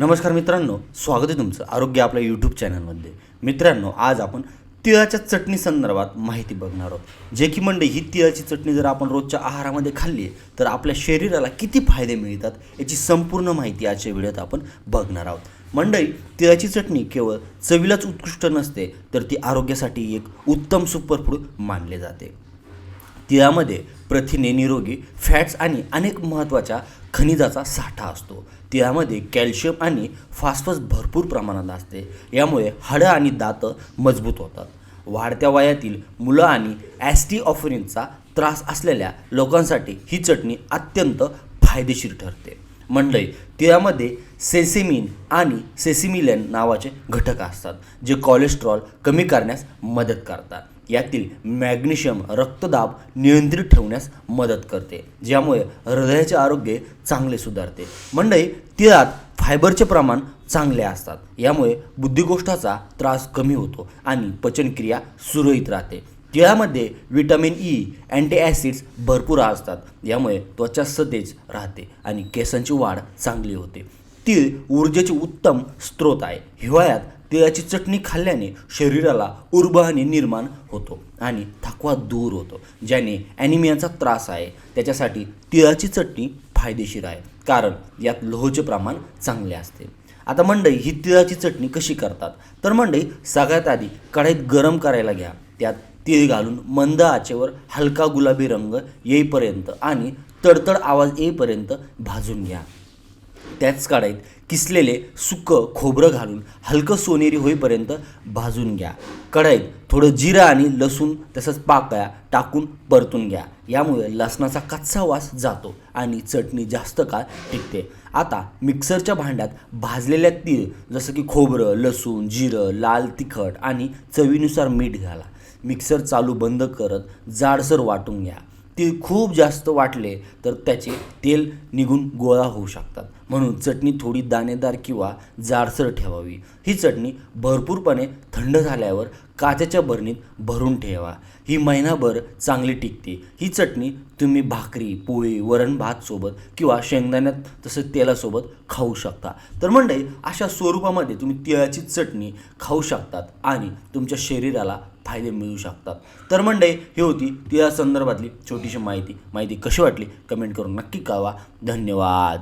नमस्कार मित्रांनो स्वागत आहे तुमचं आरोग्य आपल्या यूट्यूब चॅनलमध्ये मित्रांनो आज आपण तिळाच्या चटणी संदर्भात माहिती बघणार आहोत. जे की मंडई ही तिळाची चटणी जर आपण रोजच्या आहारामध्ये खाल्ली तर आपल्या शरीराला किती फायदे मिळतात याची संपूर्ण माहिती आजच्या व्हिडिओत आपण बघणार आहोत. मंडई तिळाची चटणी केवळ चवीलाच उत्कृष्ट नसते तर ती आरोग्यासाठी एक उत्तम सुपरफूड मानले जाते. तिळामध्ये प्रथिने निरोगी फॅट्स आणि अनेक महत्त्वाच्या खनिजाचा साठा असतो. तिळामध्ये कॅल्शियम आणि फॉस्फरस भरपूर प्रमाणात असते. यामुळे हाडं आणि दातं मजबूत होतात. वाढत्या वयातील मुलं आणि ॲस्टी ऑफरिनचा त्रास असलेल्या लोकांसाठी ही चटणी अत्यंत फायदेशीर ठरते. मंडळी तिळामध्ये सेसेमिन आणि सेसिमिलेन नावाचे घटक असतात जे कोलेस्ट्रॉल कमी करण्यास मदत करतात. यातील मॅग्नेशियम रक्तदाब नियंत्रित ठेवण्यास मदत करते ज्यामुळे हृदयाचे आरोग्य चांगले सुधारते. मंडळी तिळात फायबरचे प्रमाण चांगले असतात यामुळे बुद्धिगोष्ठाचा त्रास कमी होतो आणि पचनक्रिया सुरळीत राहते. तिळामध्ये विटॅमिन ई अँटीॲसिड्स भरपूर असतात यामुळे त्वचा सतेज राहते आणि केसांची वाढ चांगली होते. तीळ ऊर्जेचे उत्तम स्रोत आहे. हिवाळ्यात तिळाची चटणी खाल्ल्याने शरीराला उर्बहानी निर्माण होतो आणि थकवा दूर होतो ज्याने ॲनिमियाचा त्रास आहे. त्याच्यासाठी तिळाची चटणी फायदेशीर आहे कारण यात लोहचे प्रमाण चांगले असते. आता मंडई ही तिळाची चटणी कशी करतात? तर मंडई सगळ्यात आधी कढईत गरम करायला घ्या. त्यात तीळ घालून मंद आचेवर हलका गुलाबी रंग येईपर्यंत आणि तडतड आवाज येईपर्यंत भाजून घ्या. त्याच कढईत किसलेले सुकं खोबरं घालून हलकं सोनेरी होईपर्यंत भाजून घ्या. कढईत थोडं जिरं आणि लसूण तसंच पाकळ्या टाकून परतून घ्या. यामुळे लसणाचा कच्चा वास जातो आणि चटणी जास्त काळ टिकते. आता मिक्सरच्या भांड्यात भाजलेल्या तीळ जसं की खोबरं लसूण जिरं लाल तिखट आणि चवीनुसार मीठ घाला. मिक्सर चालू बंद करत जाडसर वाटून घ्या. तीळ खूप जास्त वाटले तर त्याचे तेल निघून गोळा होऊ शकतात. म्हणून चटणी थोडी दाणेदार किंवा जाडसर ठेवावी. ही चटणी भरपूरपणे थंड झाल्यावर काचेच्या बरणीत भरून ठेवा. ही महिनाभर चांगली टिकते. ही चटणी तुम्ही भाकरी पोळी वरण भात सोबत किंवा शेंगदाण्यात तसं तेलासोबत खाऊ शकता. तर मंडळी अशा स्वरूपामध्ये तुम्ही तिळाची चटणी खाऊ शकतात आणि तुमच्या शरीराला फायदे मिळू शकतात. तर मंडळी ही होती तिळा संदर्भातली छोटीशी माहिती. माहिती कशी वाटली? कमेंट करून नक्की कळवा. धन्यवाद.